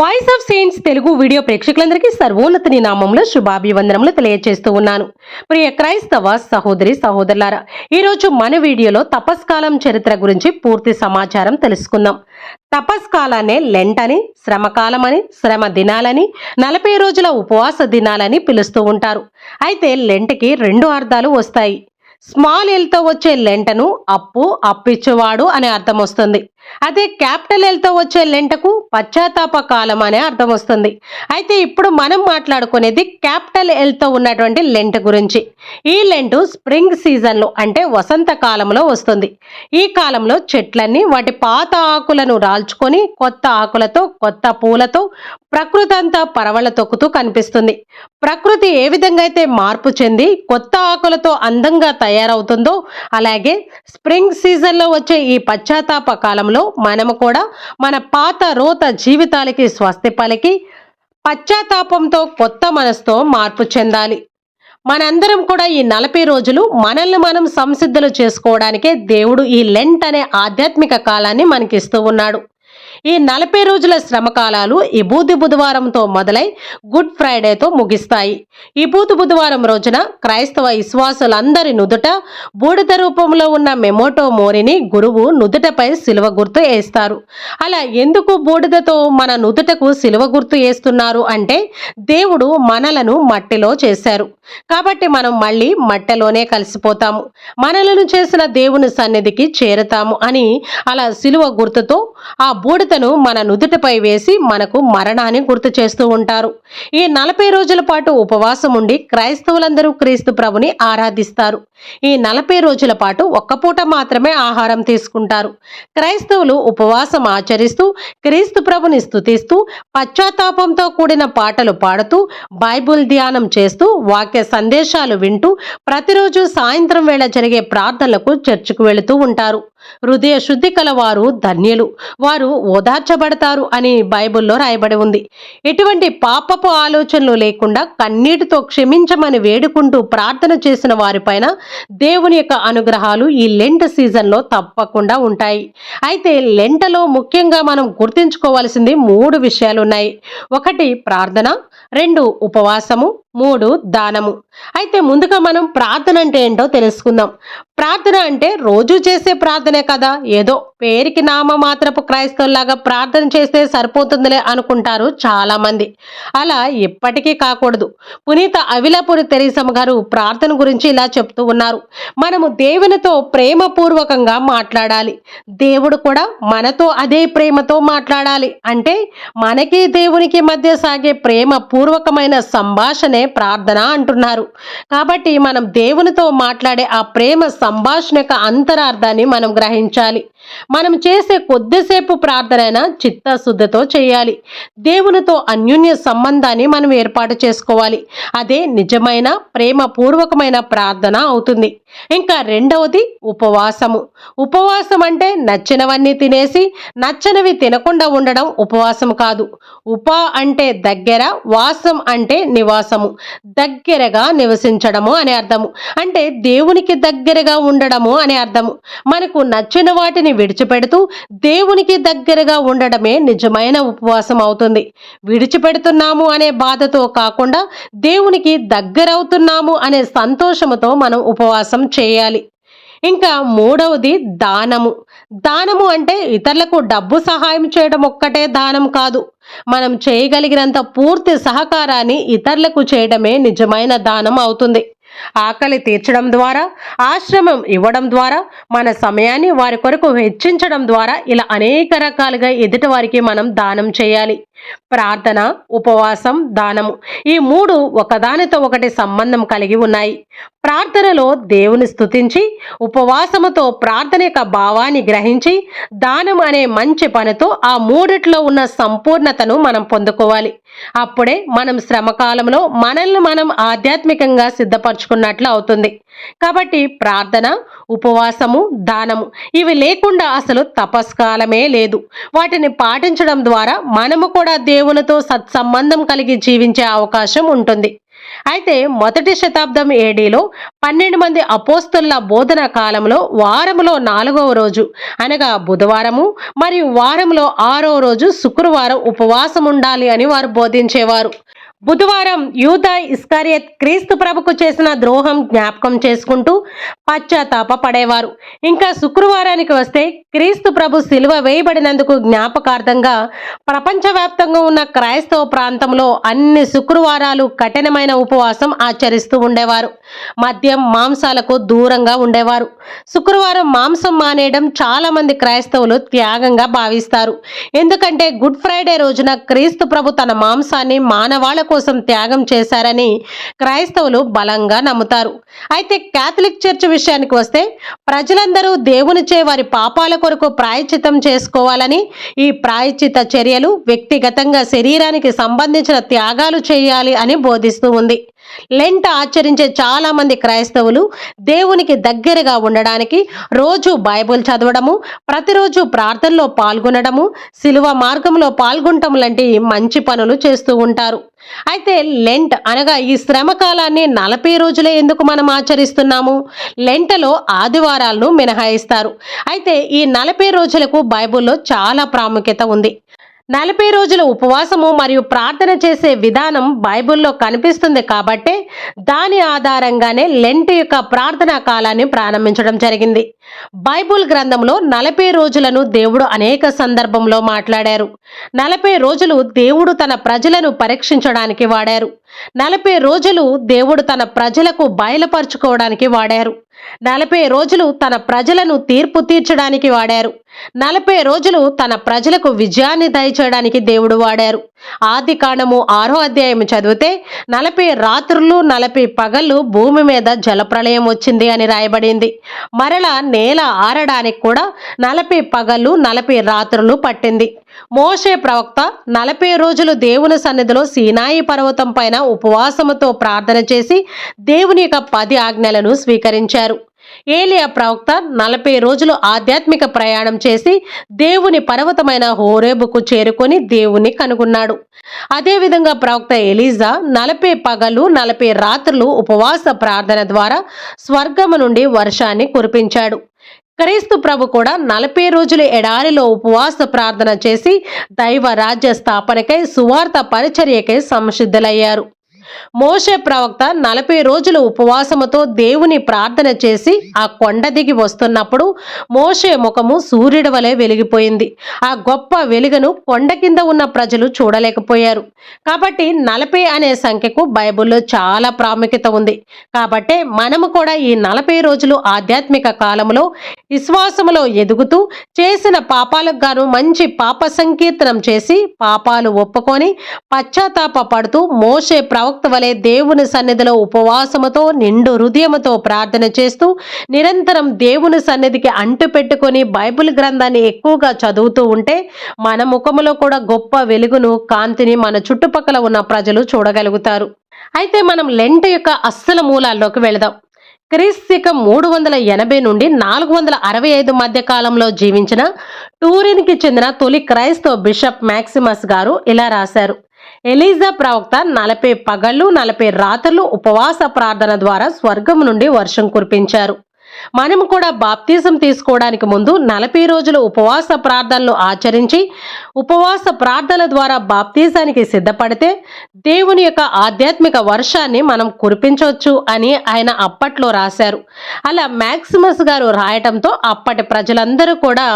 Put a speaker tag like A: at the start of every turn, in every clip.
A: Voice of saints Telugu video ప్రేక్షకులందరికీ సర్వోన్నతిని నామంలో శుభాభివందనములు తెలియజేస్తూ ఉన్నాను. ప్రియ క్రైస్తవ సహోదరి సహోదరులారా ఈరోజు మన వీడియోలో తపస్కాలం చరిత్ర గురించి పూర్తి సమాచారం తెలుసుకుందాం. తపస్కాలాన్నే లెంటని అని శ్రమ దినాలని నలభై రోజుల ఉపవాస దినాలని పిలుస్తూ ఉంటారు. అయితే లెంట్కి రెండు అర్థాలు వస్తాయి. స్మాల్ ఎల్తో వచ్చే లెంటను అప్పు అప్పిచ్చేవాడు అనే అర్థం వస్తుంది. అదే క్యాపిటల్ ఎల్తో వచ్చే లెంటకు పశ్చాత్తాప కాలం అనే అర్థం వస్తుంది. అయితే ఇప్పుడు మనం మాట్లాడుకునేది క్యాపిటల్ ఎల్తో ఉన్నటువంటి లెంట్ గురించి. ఈ లెంటు స్ప్రింగ్ సీజన్లో అంటే వసంత కాలంలో వస్తుంది. ఈ కాలంలో చెట్లన్నీ వాటి పాత ఆకులను రాల్చుకొని కొత్త ఆకులతో కొత్త పూలతో ప్రకృతి అంతా పరవళ్ళ తొక్కుతూ కనిపిస్తుంది. ప్రకృతి ఏ విధంగా అయితే మార్పు చెంది కొత్త ఆకులతో అందంగా తయారవుతుందో అలాగే స్ప్రింగ్ సీజన్లో వచ్చే ఈ పశ్చాత్తాప కాలంలో మనము కూడా మన పాత రోత జీవితాలకి స్వస్తి పలికి పశ్చాత్తాపంతో కొత్త మనసుతో మార్పు చెందాలి. మనందరం కూడా ఈ నలభై రోజులు మనల్ని మనం సంసిద్ధులు చేసుకోవడానికే దేవుడు ఈ లెంట్ అనే ఆధ్యాత్మిక కాలాన్ని మనకిస్తూ ఉన్నాడు. ఈ నలభై రోజుల శ్రమకాలాలు ఇబూది బుధవారంతో మొదలై గుడ్ ఫ్రైడేతో ముగిస్తాయి. ఇబూది బుధవారం రోజున క్రైస్తవ విశ్వాసులందరి నుదుట బూడిద రూపంలో ఉన్న మెమోటో మోరిని గురువు నుదుటపై సిలువ గుర్తు వేస్తారు. అలా ఎందుకు బూడిదతో మన నుదుటకు సిలువ గుర్తు వేస్తున్నారు అంటే దేవుడు మనలను మట్టిలో చేశారు. కాబట్టి మనం మళ్ళీ మట్టలోనే కలిసిపోతాము. మనలను చేసిన దేవుని సన్నిధికి చేరుతాము అని అలా సిలువ గుర్తుతో ఆ బూడిదను మన నుదుటిపై వేసి మనకు మరణాన్ని గుర్తు చేస్తూ ఉంటారు. ఈ నలభై రోజుల పాటు ఉపవాసం ఉండి క్రైస్తవులందరూ క్రీస్తు ప్రభుని ఆరాధిస్తారు. ఈ నలభై రోజుల పాటు ఒక్క పూట మాత్రమే ఆహారం తీసుకుంటారు. క్రైస్తవులు ఉపవాసం ఆచరిస్తూ క్రీస్తు ప్రభుని స్థుతిస్తూ పశ్చాత్తాపంతో కూడిన పాటలు పాడుతూ బైబుల్ ధ్యానం చేస్తూ వాక్య సందేశాలు వింటూ ప్రతిరోజు సాయంత్రం వేళ జరిగే ప్రార్థనలకు చర్చికి వెళుతూ ఉంటారు. హృదయ శుద్ధి కలవారు ధన్యులు. వారు ఓదార్చబడతారు అని బైబిల్లో రాయబడి ఉంది. ఎటువంటి పాపపు ఆలోచనలు లేకుండా కన్నీటితో క్షమించమని వేడుకుంటూ ప్రార్థన చేసిన వారిపైన దేవుని యొక్క అనుగ్రహాలు ఈ లెంట్ సీజన్లో తప్పకుండా ఉంటాయి. అయితే లెంటలో ముఖ్యంగా మనం గుర్తుంచుకోవాల్సింది మూడు విషయాలు ఉన్నాయి. ఒకటి ప్రార్థన రెండు ఉపవాసము మూడు దానము. అయితే ముందుగా మనం ప్రార్థన అంటే ఏంటో తెలుసుకుందాం. ప్రార్థన అంటే రోజు చేసే ప్రార్థనే కదా. ఏదో పేరుకి నామ మాత్రపు క్రైస్తవులాగా ప్రార్థన చేస్తే సరిపోతుందిలే అనుకుంటారు చాలామంది. అలా ఎప్పటికీ కాకూడదు. పునీత అవిలపురి తెరీసమ్మ గారు ప్రార్థన గురించి ఇలా చెప్తూ ఉన్నారు. మనము దేవునితో ప్రేమపూర్వకంగా మాట్లాడాలి. దేవుడు కూడా మనతో అదే ప్రేమతో మాట్లాడాలి. అంటే మనకి దేవునికి మధ్య సాగే ప్రేమపూర్వకమైన సంభాషణ సంభాషణే ప్రార్థన అంటున్నారు. కాబట్టి మనం దేవునితో మాట్లాడే ఆ ప్రేమ సంభాషణ యొక్క అంతరార్థాన్ని మనం గ్రహించాలి. మనం చేసే కొద్దిసేపు ప్రార్థన చిత్తశుద్ధితో చేయాలి. దేవునితో అన్యోన్య సంబంధాన్ని మనం ఏర్పాటు చేసుకోవాలి. అదే నిజమైన ప్రేమ పూర్వకమైన ప్రార్థన అవుతుంది. ఇంకా రెండవది ఉపవాసము. ఉపవాసం అంటే నచ్చినవన్నీ తినేసి నచ్చనివి తినకుండా ఉండడం ఉపవాసం కాదు. ఉప అంటే దగ్గర వాసం అంటే నివాసము. దగ్గరగా నివసించడము అనే అర్థము. అంటే దేవునికి దగ్గరగా ఉండడము అనే అర్థము. మనకు నచ్చిన వాటిని విడిచిపెడుతూ దేవునికి దగ్గరగా ఉండడమే నిజమైన ఉపవాసం అవుతుంది. విడిచిపెడుతున్నాము అనే బాధతో కాకుండా దేవునికి దగ్గరవుతున్నాము అనే సంతోషముతో మనం ఉపవాసం చేయాలి. ఇంకా మూడవది దానము. దానము అంటే ఇతరులకు డబ్బు సహాయం చేయడం ఒక్కటే దానం కాదు. మనం చేయగలిగినంత పూర్తి సహకారాన్ని ఇతరులకు చేయడమే నిజమైన దానం అవుతుంది. ఆకలి తీర్చడం ద్వారా ఆశ్రమం ఇవ్వడం ద్వారా మన సమయాన్ని వారి కొరకు హెచ్చించడం ద్వారా ఇలా అనేక రకాలుగా ఎదుటి వారికి మనం దానం చేయాలి. ప్రార్థన ఉపవాసం దానము. ఈ మూడు ఒకదానితో ఒకటి సంబంధం కలిగి ఉన్నాయి. ప్రార్థనలో దేవుని స్థుతించి ఉపవాసముతో ప్రార్థన యొక్క భావాన్ని గ్రహించి దానం అనే మంచి పనితో ఆ మూడిట్లో ఉన్న సంపూర్ణతను మనం పొందుకోవాలి. అప్పుడే మనం శ్రమకాలంలో మనల్ని మనం ఆధ్యాత్మికంగా సిద్ధపరచుకున్నట్లు అవుతుంది. కాబట్టి ప్రార్థన ఉపవాసము దానము ఇవి లేకుండా అసలు తపస్కాలమే లేదు. వాటిని పాటించడం ద్వారా మనము కూడా దేవునితో సత్సంబంధం కలిగి జీవించే అవకాశం ఉంటుంది. అయితే మొదటి శతాబ్దం ఏడీలో పన్నెండు మంది అపోస్తుల బోధన కాలంలో వారంలో నాలుగవ రోజు అనగా బుధవారము మరియు వారంలో ఆరో రోజు శుక్రవారం ఉపవాసం ఉండాలి అని వారు బోధించేవారు. బుధవారం యూత ఇస్కారియత్ క్రీస్తు ప్రభుకు చేసిన ద్రోహం జ్ఞాపకం చేసుకుంటూ పశ్చాత్తాప పడేవారు. ఇంకా శుక్రవారానికి వస్తే క్రీస్తు ప్రభు సిలువ వేయబడినందుకు జ్ఞాపకార్థంగా ప్రపంచవ్యాప్తంగా ఉన్న క్రైస్తవ ప్రాంతంలో అన్ని శుక్రవారాలు కఠినమైన ఉపవాసం ఆచరిస్తూ ఉండేవారు. మద్యం మాంసాలకు దూరంగా ఉండేవారు. శుక్రవారం మాంసం మానేయడం చాలామంది క్రైస్తవులు త్యాగంగా భావిస్తారు. ఎందుకంటే గుడ్ ఫ్రైడే రోజున క్రీస్తు ప్రభు తన మాంసాన్ని మానవాళకు కోసం త్యాగం చేశారని క్రైస్తవులు బలంగా నమ్ముతారు. అయితే క్యాథలిక్ చర్చ్ విషయానికి వస్తే ప్రజలందరూ దేవునిచే వారి పాపాల కొరకు ప్రాయచితం చేసుకోవాలని ఈ ప్రాయచిత చర్యలు వ్యక్తిగతంగా శరీరానికి సంబంధించిన త్యాగాలు చేయాలి అని బోధిస్తూ ఉంది. లెంట్ ఆచరించే చాలా మంది క్రైస్తవులు దేవునికి దగ్గరగా ఉండడానికి రోజు బైబిల్ చదవడము ప్రతిరోజు ప్రార్థనలో పాల్గొనడము శిలువ మార్గంలో పాల్గొనటం లాంటి మంచి పనులు చేస్తూ ఉంటారు. అయితే లెంట్ అనగా ఈ శ్రమ కాలాన్ని నలభై రోజులే ఎందుకు మనం ఆచరిస్తున్నాము? లెంటలో ఆదివారాలను మినహాయిస్తారు. అయితే ఈ నలభై రోజులకు బైబిల్లో చాలా ప్రాముఖ్యత ఉంది. నలభై రోజుల ఉపవాసము మరియు ప్రార్థన చేసే విధానం బైబిల్లో కనిపిస్తుంది కాబట్టే దాని ఆధారంగానే లెంట్ యొక్క ప్రార్థనా కాలాన్ని ప్రారంభించడం జరిగింది. బైబుల్ గ్రంథంలో నలభై రోజులను దేవుడు అనేక సందర్భంలో మాట్లాడారు. నలభై రోజులు దేవుడు తన ప్రజలను పరీక్షించడానికి వాడారు. నలభై రోజులు దేవుడు తన ప్రజలకు బయలుపరుచుకోవడానికి వాడారు. నలభై రోజులు తన ప్రజలను తీర్పు తీర్చడానికి వాడారు. నలభై రోజులు తన ప్రజలకు విజయాన్ని దయచేయడానికి దేవుడు వాడారు. ఆది కాండము ఆరో అధ్యాయం చదివితే నలభై రాత్రులు నలభై పగళ్ళు భూమి మీద జలప్రళయం వచ్చింది అని రాయబడింది. మరలా నేల ఆరడానికి కూడా నలభై పగళ్ళు నలభై రాత్రులు పట్టింది. మోషే ప్రవక్త నలభై రోజులు దేవుని సన్నిధిలో సీనాయి పర్వతం పైన ఉపవాసముతో ప్రార్థన చేసి దేవుని యొక్క పది ఆజ్ఞలను స్వీకరించారు. ఏలియా ప్రవక్త నలభై రోజులు ఆధ్యాత్మిక ప్రయాణం చేసి దేవుని పర్వతమైన హోరేబుకు చేరుకొని దేవుని కనుగొన్నాడు. అదేవిధంగా ప్రవక్త ఎలీజా నలభై పగలు నలభై రాత్రులు ఉపవాస ప్రార్థన ద్వారా స్వర్గము నుండి వర్షాన్ని కురిపించాడు. క్రీస్తు ప్రభు కూడా నలభై రోజుల ఎడారిలో ఉపవాస ప్రార్థన చేసి దైవ రాజ్య స్థాపనకై సువార్త పరిచర్యకై సంసిద్ధులయ్యారు మోషే ప్రవక్త నలభై రోజులు ఉపవాసముతో దేవుని ప్రార్థన చేసి ఆ కొండ దిగి వస్తున్నప్పుడు మోషే ముఖము సూర్యుడి వలె వెలిగిపోయింది. ఆ గొప్ప వెలుగును కొండ కింద ఉన్న ప్రజలు చూడలేకపోయారు. కాబట్టి నలభై అనే సంఖ్యకు బైబిల్లో చాలా ప్రాముఖ్యత ఉంది. కాబట్టి మనము కూడా ఈ నలభై రోజులు ఆధ్యాత్మిక కాలంలో విశ్వాసములో ఎదుగుతూ చేసిన పాపాలకు గాను మంచి పాప సంకీర్తనం చేసి పాపాలు ఒప్పుకొని పశ్చాత్తాప పడుతూ మోషే ప్రవక్త వలె దేవుని సన్నిధిలో ఉపవాసముతో నిండు హృదయముతో ప్రార్థన చేస్తూ నిరంతరం దేవుని సన్నిధికి అంటు పెట్టుకొని బైబిల్ గ్రంథాన్ని ఎక్కువగా చదువుతూ ఉంటే మన ముఖములో కూడా గొప్ప వెలుగును కాంతిని మన చుట్టుపక్కల ఉన్న ప్రజలు చూడగలుగుతారు. అయితే మనం లెంట్ యొక్క అస్సల మూలాల్లోకి వెళదాం. క్రీస్తిక మూడు వందల ఎనభై నుండి నాలుగు వందల అరవై ఐదు మధ్య కాలంలో జీవించిన టూరిన్కి చెందిన తొలి క్రైస్తవ బిషప్ మ్యాక్సిమస్ గారు ఇలా రాశారు. ఎలీజా ప్రవక్త నలభై పగళ్ళు నలభై రాత్రులు ఉపవాస ప్రార్థన ద్వారా స్వర్గం నుండి వర్షం కురిపించారు. మనం కూడా బాప్తిజం తీసుకోవడానికి ముందు నలభై రోజులు ఉపవాస ప్రార్థనలు ఆచరించి ఉపవాస ప్రార్థనల ద్వారా బాప్తిజానికి సిద్ధపడితే దేవుని యొక్క ఆధ్యాత్మిక వర్షాన్ని మనం కురిపించవచ్చు అని ఆయన అప్పట్లో రాశారు. అలా మ్యాక్సిమస్ గారు రాయటంతో అప్పటి ప్రజలందరూ కూడా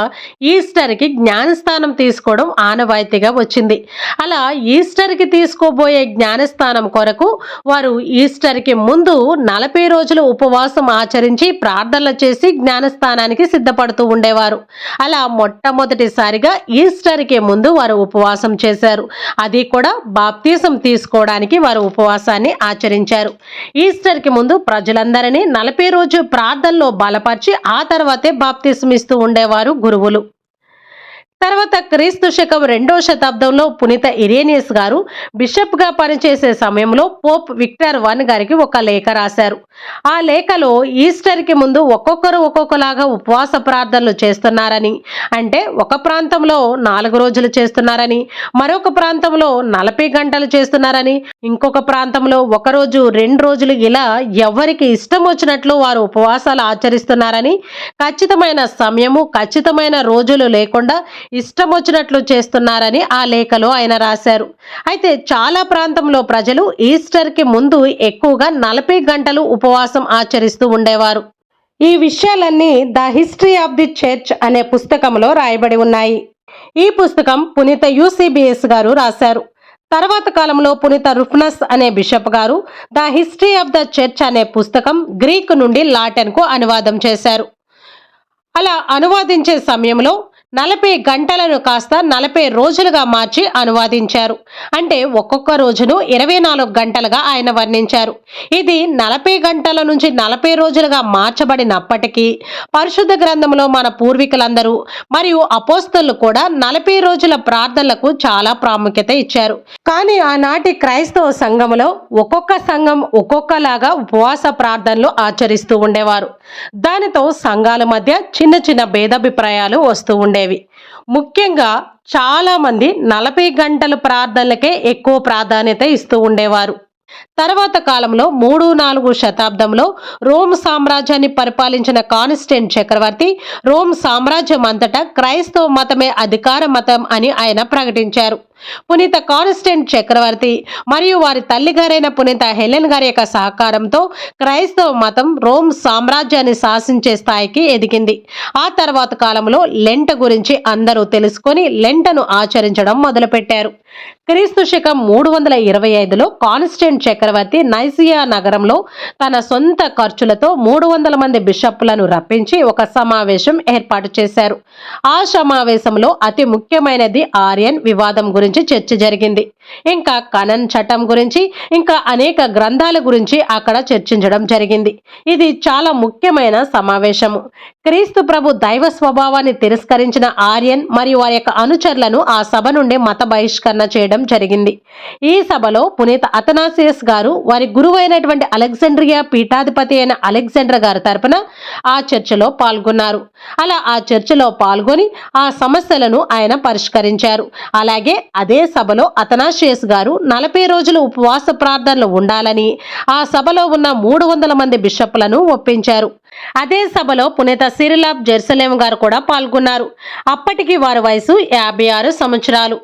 A: ఈస్టర్కి జ్ఞానస్థానం తీసుకోవడం ఆనవాయితీగా వచ్చింది. అలా ఈస్టర్కి తీసుకోబోయే జ్ఞానస్థానం కొరకు వారు ఈస్టర్కి ముందు నలభై రోజులు ఉపవాసం ఆచరించి ప్రార్థనలు చేసి జ్ఞానస్థానానికి సిద్ధపడుతూ ఉండేవారు. అలా మొట్టమొదటిసారిగా ఈస్టర్కి ముందు వారు ఉపవాసం చేశారు. అది కూడా బాప్తీసం తీసుకోవడానికి వారు ఉపవాసాన్ని ఆచరించారు. ఈస్టర్కి ముందు ప్రజలందరినీ నలభై రోజు ప్రార్థనలో బలపరిచి ఆ తర్వాతే బాప్తీసం ఇస్తూ ఉండేవారు గురువులు. తర్వాత క్రీస్తు శకం రెండో శతాబ్దంలో పునీత ఇరేనియస్ గారు బిషప్గా పనిచేసే సమయంలో పోప్ విక్టర్ వన్ గారికి ఒక లేఖ రాశారు. ఆ లేఖలో ఈస్టర్కి ముందు ఒక్కొక్కరు ఒక్కొక్కలాగా ఉపవాస ప్రార్థనలు చేస్తున్నారని అంటే ఒక ప్రాంతంలో నాలుగు రోజులు చేస్తున్నారని మరొక ప్రాంతంలో నలభై గంటలు చేస్తున్నారని ఇంకొక ప్రాంతంలో ఒకరోజు రెండు రోజులు ఇలా ఎవరికి ఇష్టం వచ్చినట్లు వారు ఉపవాసాలు ఆచరిస్తున్నారని ఖచ్చితమైన సమయము ఖచ్చితమైన రోజులు లేకుండా ఇష్టం వచ్చినట్లు చేస్తున్నారని ఆ లేఖలో ఆయన రాశారు. అయితే చాలా ప్రాంతంలో ప్రజలు ఈస్టర్కి ముందు ఎక్కువగా నలభై గంటలు ఉపవాసం ఆచరిస్తూ ఉండేవారు. ఈ విషయాలన్నీ the history of the church అనే పుస్తకంలో రాయబడి ఉన్నాయి. ఈ పుస్తకం పునీత యూసీబీఎస్ గారు రాశారు. తర్వాత కాలంలో పునీత రుఫ్నస్ అనే బిషప్ గారు the history of the church అనే పుస్తకం గ్రీక్ నుండి లాటెన్కు అనువాదం చేశారు. అలా అనువాదించే సమయంలో నలభై గంటలను కాస్త నలభై రోజులుగా మార్చి అనువాదించారు. అంటే ఒక్కొక్క రోజును ఇరవై నాలుగు గంటలుగా ఆయన వర్ణించారు. ఇది నలభై గంటల నుంచి నలభై రోజులుగా మార్చబడినప్పటికీ పరిశుద్ధ గ్రంథంలో మన పూర్వీకులందరూ మరియు అపోస్తలు కూడా నలభై రోజుల ప్రార్థనలకు చాలా ప్రాముఖ్యత ఇచ్చారు. కానీ ఆనాటి క్రైస్తవ సంఘములో ఒక్కొక్క సంఘం ఒక్కొక్కలాగా ఉపవాస ప్రార్థనలు ఆచరిస్తూ ఉండేవారు. దానితో సంఘాల మధ్య చిన్న చిన్న భేదాభిప్రాయాలు వస్తూ ఉండేవి. ముఖ్యంగా చాలా మంది నలభై గంటల ప్రార్థనలకే ఎక్కువ ప్రాధాన్యత ఇస్తూ ఉండేవారు. తర్వాత కాలంలో మూడు నాలుగు శతాబ్దంలో రోమ్ సామ్రాజ్యాన్ని పరిపాలించిన కాన్స్టెంట్ చక్రవర్తి రోమ్ సామ్రాజ్యం అంతటా క్రైస్తవ మతమే అధికార మతం అని ఆయన ప్రకటించారు. పునీత కాన్స్టెంట్ చక్రవర్తి మరియు వారి తల్లిగారైన పునీత హెలెన్ గారి యొక్క సహకారంతో క్రైస్తవ మతం రోమ్ సామ్రాజ్యాన్ని శాసించే స్థాయికి ఎదిగింది. ఆ తర్వాత కాలంలో లెంట గురించి అందరూ తెలుసుకొని లెంటను ఆచరించడం మొదలుపెట్టారు. క్రీస్తు శకం మూడు వందల ఇరవై ఐదులో కాన్స్టెంట్ చక్రవర్తి నైసియా నగరంలో తన సొంత ఖర్చులతో మూడు వందల మంది బిషప్లను రప్పించి ఒక సమావేశం ఏర్పాటు చేశారు. ఆ సమావేశంలో అతి ముఖ్యమైనది ఆర్యన్ వివాదం గురించి చర్చ జరిగింది. ఇంకా కనన్ చట్టం గురించి ఇంకా అనేక గ్రంథాల గురించి అక్కడ చర్చించడం జరిగింది. ఇది చాలా ముఖ్యమైన సమావేశము. క్రీస్తు ప్రభు దైవ స్వభావాన్ని తిరస్కరించిన ఆర్యన్ మరియు వారి యొక్క అనుచరులను ఆ సభ నుండి మత బహిష్కరణ చేయడం జరిగింది. ఈ సభలో పునీత అతనాసియస్ గారు వారి గురువైనటువంటి అలెగ్జాండ్రియా పీఠాధిపతి అయిన అలెగ్జాండర్ గారి తరపున ఆ చర్చలో పాల్గొన్నారు. అలా ఆ చర్చలో పాల్గొని ఆ సమస్యలను ఆయన పరిష్కరించారు. అలాగే అదే సభలో అతనాషియస్ గారు నలభై రోజులు ఉపవాస ప్రార్థనలు ఉండాలని ఆ సభలో ఉన్న మూడు వందల మంది బిషప్లను ఒప్పించారు. అదే సభలో పునేత సిరిలాబ్ జెరుసలేం గారు కూడా పాల్గొన్నారు. అప్పటికి వారి వయసు యాభై ఆరు సంవత్సరాలు.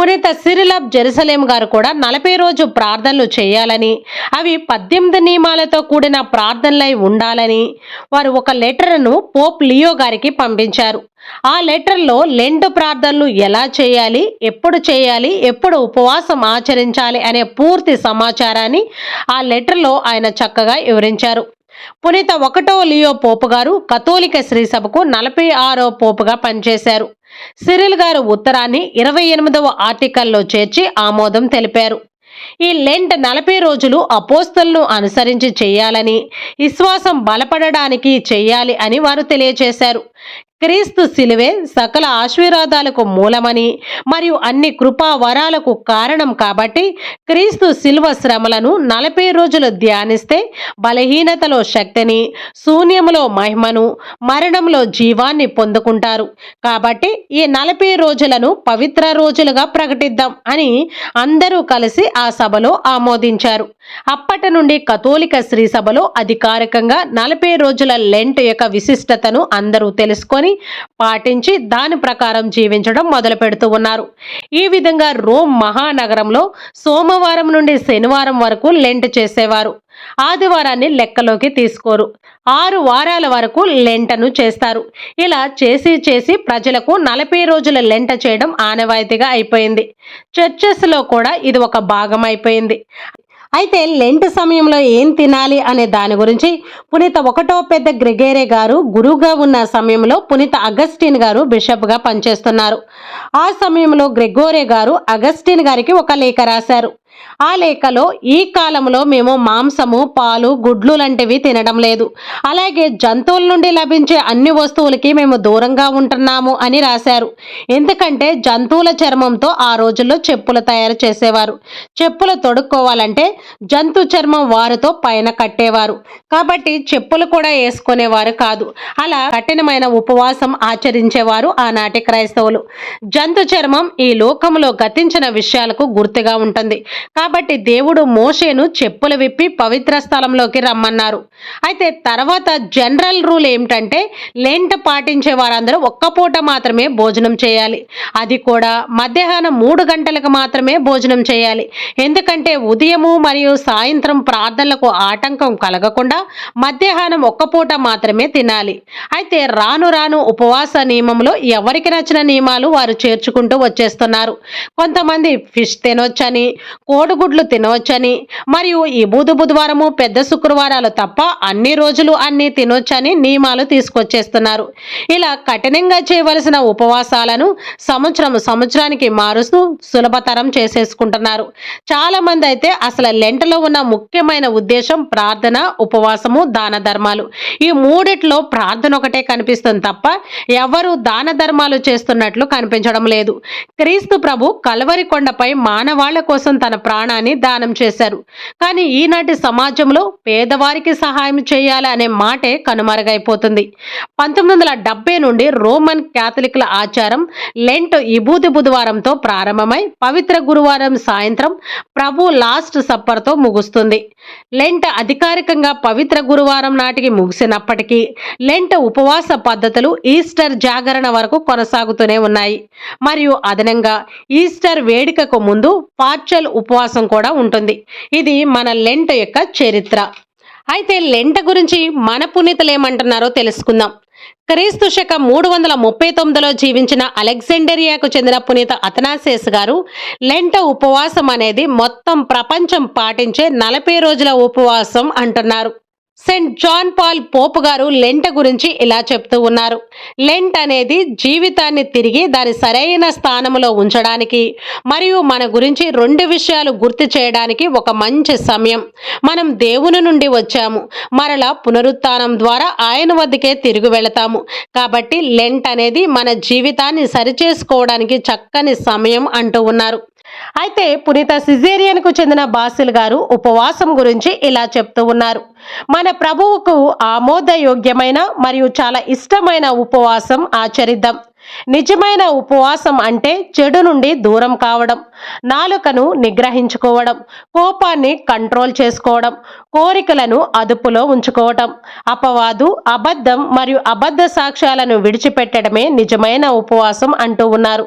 A: పునీత సిరిలబ్ జెరూసలేం గారు కూడా నలభై రోజు ప్రార్థనలు చేయాలని అవి పద్దెనిమిది నియమాలతో కూడిన ప్రార్థనలై ఉండాలని వారు ఒక లెటర్ను పోప్ లియో గారికి పంపించారు. ఆ లెటర్లో లెంట్ ప్రార్థనలు ఎలా చేయాలి ఎప్పుడు చేయాలి ఎప్పుడు ఉపవాసం ఆచరించాలి అనే పూర్తి సమాచారాన్ని ఆ లెటర్లో ఆయన చక్కగా వివరించారు. పునీత ఒకటో లియో పోపు గారు కథోలిక శ్రీసభకు నలభై ఆరో పోపుగా పనిచేశారు. సిరిల్ గారు ఉత్తరాన్ని ఇరవై ఎనిమిదవ ఆర్టికల్లో చేర్చి ఆమోదం తెలిపారు. ఈ లెంట్ నలభై రోజులు అపోస్తలను అనుసరించి చేయాలని విశ్వాసం బలపడడానికి చేయాలి అని వారు తెలియచేశారు క్రీస్తు శిలువే సకల ఆశీర్వాదాలకు మూలమని మరియు అన్ని కృపా వరాలకు కారణం కాబట్టి క్రీస్తు శిల్వ శ్రమలను నలభై రోజులు ధ్యానిస్తే బలహీనతలో శక్తిని శూన్యములో మహిమను మరణంలో జీవాన్ని పొందుకుంటారు. కాబట్టి ఈ నలభై రోజులను పవిత్ర రోజులుగా ప్రకటిద్దాం అని అందరూ కలిసి ఆ సభలో ఆమోదించారు. అప్పటి నుండి కథోలిక శ్రీ సభలో అధికారికంగా నలభై రోజుల లెంట్ యొక్క విశిష్టతను అందరూ తెలుసుకొని పాటించి దాని ప్రకారం జీవించడం మొదలు పెడుతూ ఉన్నారు. ఈ విధంగా రోమ్ మహానగరంలో సోమవారం నుండి శనివారం వరకు లెంట్ చేసేవారు. ఆదివారాన్ని లెక్కలోకి తీసుకోరు. ఆరు వారాల వరకు లెంటను చేస్తారు. ఇలా చేసి చేసి ప్రజలకు నలభై రోజుల లెంట చేయడం ఆనవాయితీగా అయిపోయింది. చర్చెస్లో కూడా ఇది ఒక భాగం అయిపోయింది. అయితే లెంట్ సమయంలో ఏం తినాలి అనే దాని గురించి పునీత ఒకటో పెద్ద గ్రెగేరే గారు గురువుగా ఉన్న సమయంలో పునీత అగస్టిన్ గారు బిషప్గా పనిచేస్తున్నారు. ఆ సమయంలో గ్రెగోరే గారు అగస్టిన్ గారికి ఒక లేఖ రాశారు. ఆ లేఖలో ఈ కాలంలో మేము మాంసము పాలు గుడ్లు లాంటివి తినడం లేదు. అలాగే జంతువుల నుండి లభించే అన్ని వస్తువులకి మేము దూరంగా ఉంటున్నాము అని రాశారు. ఎందుకంటే జంతువుల చర్మంతో ఆ రోజుల్లో చెప్పులు తయారు చేసేవారు. చెప్పులు తొడుక్కోవాలంటే జంతు చర్మం వారితో పైన కట్టేవారు. కాబట్టి చెప్పులు కూడా వేసుకునేవారు కాదు. అలా కఠినమైన ఉపవాసం ఆచరించేవారు ఆనాటి క్రైస్తవులు. జంతు చర్మం ఈ లోకంలో గతించిన విషయాలకు గుర్తుగా ఉంటుంది. కాబట్టి దేవుడు మోషేను చెప్పులు విప్పి పవిత్ర స్థలంలోకి రమ్మన్నారు. అయితే తర్వాత జనరల్ రూల్ ఏమిటంటే లెంట్ పాటించే వారందరూ ఒక్క పూట మాత్రమే భోజనం చేయాలి. అది కూడా మధ్యాహ్నం మూడు గంటలకు మాత్రమే భోజనం చేయాలి. ఎందుకంటే ఉదయము మరియు సాయంత్రం ప్రార్థనలకు ఆటంకం కలగకుండా మధ్యాహ్నం ఒక్క పూట మాత్రమే తినాలి. అయితే రాను రాను ఉపవాస నియమంలో ఎవరికి నచ్చిన నియమాలు వారు చేర్చుకుంటూ వచ్చేస్తున్నారు. కొంతమంది ఫిష్ తినొచ్చని కోడిగుడ్లు తినవచ్చని మరియు ఈ బుధ బుధవారము పెద్ద శుక్రవారాలు తప్ప అన్ని రోజులు అన్ని తినొచ్చని నియమాలు తీసుకొచ్చేస్తున్నారు. ఇలా కఠినంగా చేయవలసిన ఉపవాసాలను సంవత్సరం సంవత్సరానికి మారుస్తూ సులభతరం చేసేసుకుంటున్నారు. చాలా మంది అయితే అసలు లెంటలో ఉన్న ముఖ్యమైన ఉద్దేశం ప్రార్థన ఉపవాసము దాన ధర్మాలు. ఈ మూడిట్లో ప్రార్థన ఒకటే కనిపిస్తుంది తప్ప ఎవరు దాన ధర్మాలు చేస్తున్నట్లు కనిపించడం లేదు. క్రీస్తు ప్రభు కలవరి కొండపై మానవాళి కోసం తన ప్రాణాన్ని దానం చేశారు. కానీ ఈనాటి సమాజంలో పేదవారికి సహాయం చేయాలి అనే మాటే కనుమరుగైపోతుంది. పంతొమ్మిది వందల డెబ్బై నుండి రోమన్ క్యాథలిక్ల ఆచారం లెంట్ ఇబూది బుధవారంతో ప్రారంభమై పవిత్ర గురువారం సాయంత్రం ప్రభు లాస్ట్ సప్పర్తో ముగుస్తుంది. లెంట్ అధికారికంగా పవిత్ర గురువారం నాటికి ముగిసినప్పటికీ లెంట్ ఉపవాస పద్ధతులు ఈస్టర్ జాగరణ వరకు కొనసాగుతూనే ఉన్నాయి. మరియు అదనంగా ఈస్టర్ వేడుకకు ముందు పార్చల్ ఉపవాసం ఉపవాసం కూడా ఉంటుంది. ఇది మన లెంట్ యొక్క చరిత్ర. అయితే లెంట గురించి మన పునీతలు ఏమంటున్నారో తెలుసుకుందాం. క్రీస్తు శక మూడు వందల ముప్పై తొమ్మిదిలో జీవించిన అలెగ్జాండరియాకు చెందిన పునీత అతనాసేస్ గారు లెంట ఉపవాసం అనేది మొత్తం ప్రపంచం పాటించే నలభై రోజుల ఉపవాసం అంటున్నారు. సెయింట్ జాన్ పాల్ పోప్ గారు లెంట గురించి ఇలా చెప్తూ ఉన్నారు. లెంట్ అనేది జీవితాన్ని తిరిగి దాని సరైన స్థానంలో ఉంచడానికి మరియు మన గురించి రెండు విషయాలు గుర్తు చేయడానికి ఒక మంచి సమయం. మనం దేవుని నుండి వచ్చాము. మరలా పునరుత్థానం ద్వారా ఆయన వద్దకే తిరిగి వెళతాము. కాబట్టి లెంట్ అనేది మన జీవితాన్ని సరిచేసుకోవడానికి చక్కని సమయం అంటూ ఉన్నారు. అయితే పునీత సిజేరియన్కు చెందిన బాసిల్ గారు ఉపవాసం గురించి ఇలా చెప్తూ ఉన్నారు. మన ప్రభువుకు ఆమోదయోగ్యమైన మరియు చాలా ఇష్టమైన ఉపవాసం ఆచరిద్దాం. నిజమైన ఉపవాసం అంటే చెడు నుండి దూరం కావడం నాలుకను నిగ్రహించుకోవడం కోపాన్ని కంట్రోల్ చేసుకోవడం కోరికలను అదుపులో ఉంచుకోవటం అపవాదు అబద్ధం మరియు అబద్ధ సాక్ష్యాలను విడిచిపెట్టడమే నిజమైన ఉపవాసం అంటూ ఉన్నారు.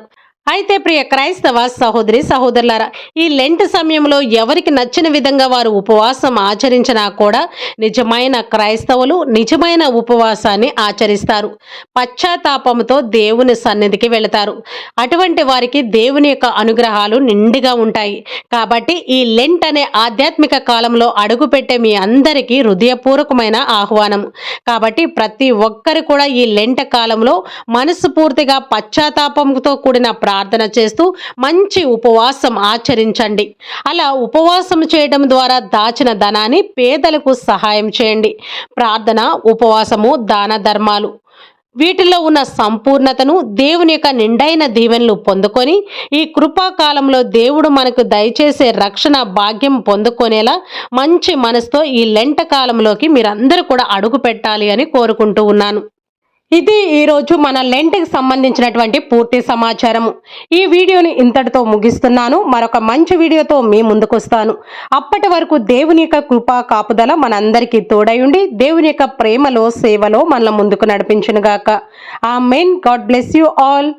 A: అయితే ప్రియ క్రైస్తవ సహోదరి సహోదరులారా ఈ లెంట్ సమయంలో ఎవరికి నచ్చిన విధంగా వారు ఉపవాసం ఆచరించినా కూడా నిజమైన క్రైస్తవులు నిజమైన ఉపవాసాన్ని ఆచరిస్తారు. పశ్చాత్తాపంతో దేవుని సన్నిధికి వెళతారు. అటువంటి వారికి దేవుని యొక్క అనుగ్రహాలు నిండుగా ఉంటాయి. కాబట్టి ఈ లెంట్ అనే ఆధ్యాత్మిక కాలంలో అడుగుపెట్టే మీ అందరికీ హృదయపూర్వకమైన ఆహ్వానం. కాబట్టి ప్రతి ఒక్కరు కూడా ఈ లెంట కాలంలో మనస్ఫూర్తిగా పశ్చాత్తాపంతో కూడిన ప్రార్థన చేస్తూ మంచి ఉపవాసం ఆచరించండి. అలా ఉపవాసం చేయడం ద్వారా దాచిన ధనాన్ని పేదలకు సహాయం చేయండి. ప్రార్థన ఉపవాసము దాన ధర్మాలు. వీటిలో ఉన్న సంపూర్ణతను దేవుని యొక్క నిండైన దీవెనలు పొందుకొని ఈ కృపాకాలంలో దేవుడు మనకు దయచేసే రక్షణ భాగ్యం పొందుకునేలా మంచి మనసుతో ఈ లెంట కాలంలోకి మీరందరూ కూడా అడుగు పెట్టాలి అని కోరుకుంటూ ఉన్నాను. ఇది ఈరోజు మన లెంట్కి సంబంధించినటువంటి పూర్తి సమాచారము ఈ వీడియోని ఇంతటితో ముగిస్తున్నాను. మరొక మంచి వీడియోతో మీ ముందుకు వస్తాను అప్పటి వరకు దేవుని యొక్క కృపా కాపుదల మనందరికీ తోడయుండి దేవుని యొక్క ప్రేమలో సేవలో మనల ముందుకు నడిపించునుగాక. Amen God bless you all.